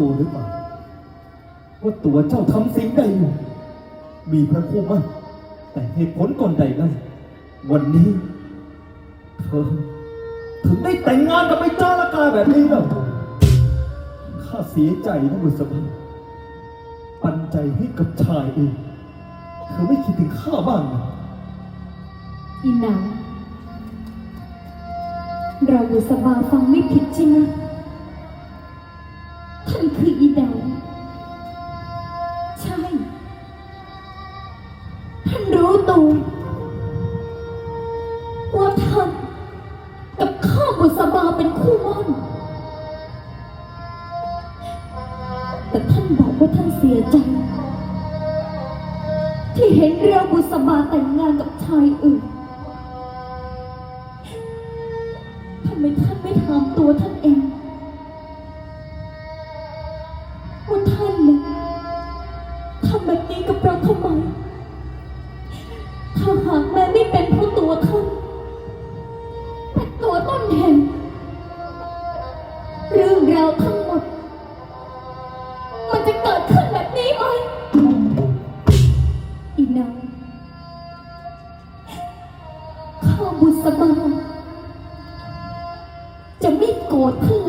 ตัวหรือเปล่าว่าตัวเจ้าทำสิ่งใดอยู่มีพระคู่มั่นแต่เหตุผลก่อนใดนั้นวันนี้เธอถึงได้แต่งงานกับไอ้เจ้าละกาแบบนี้แล้วข้าเสียใจนะบุษบาปันใจให้กับชายเองเธอไม่คิดถึงข้าบ้างนะอีหนาเราบุษบาฟังไม่ผิดใช่ไหมท่านคื ออีดาวใช่ ท่านรู้ตัวว่าท่านกับข้าบุษบาเป็นคู่มั่น แต่ท่านบอกว่าท่านเสียใจ ที่เห็นเราบุษบาแต่งงานกับชายอื่นทำไมท่านไม่ถามตัวท่านเองำแบบนี้กับเราทำไม ถ้าหากแม่ไม่เป็นผู้ตัวท่านเป็นตัวต้นเหตุเรื่องราวทั้งหมด มันจะเกิดขึ้นแบบนี้ไหม อีนางข้าบุษบาจะไม่โกรธท่านเลย